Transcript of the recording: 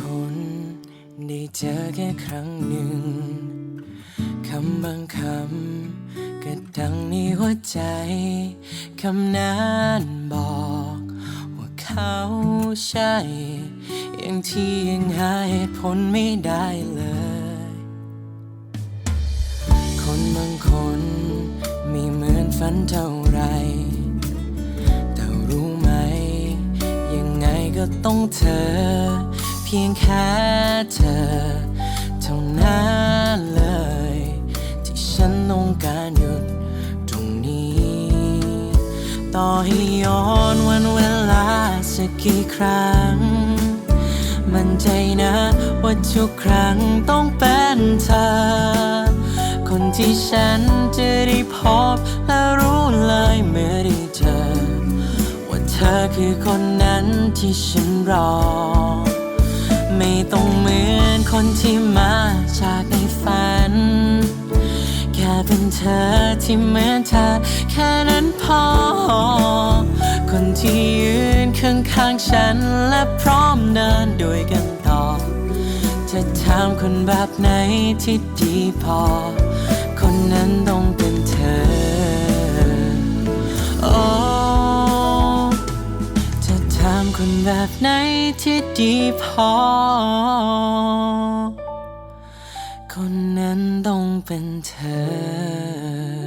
คน ได้เจอแค่ครั้งหนึ่ง คำบางคำก็ดังในหัวใจ คำนั้นบอก ว่าเขาใช่อย่างที่ยังหาเหตุผลไม่ได้เลย คนบางคนไม่เหมือนฝันเท่าไรแต่รู้ไหม ยังไงก็ต้องเธอ พียงแค่เธอ เท่านั้นเลย ที่ฉันต้องการหยุดตรงนี้ ต่อให้ย้อนวันเวลาสักกี่ครั้ง มันใจนะว่าทุกครั้งต้องเป็นเธอ คนที่ฉันจะได้พบและรู้เลยเมื่อได้เจอ ว่าเธอคือคนนั้นที่ฉันรอ ไม่ต้องเหมือนคนที่มาจากในฝัน แค่เป็นเธอที่เหมือนเธอ แค่นั้นพอ คนที่ยืนข้างๆฉันและพร้อมเดินด้วยกันต่อ จะถามคนแบบไหนที่ดีพอ คนแบบไหนที่ดีพอ คนนั้นต้องเป็นเธอ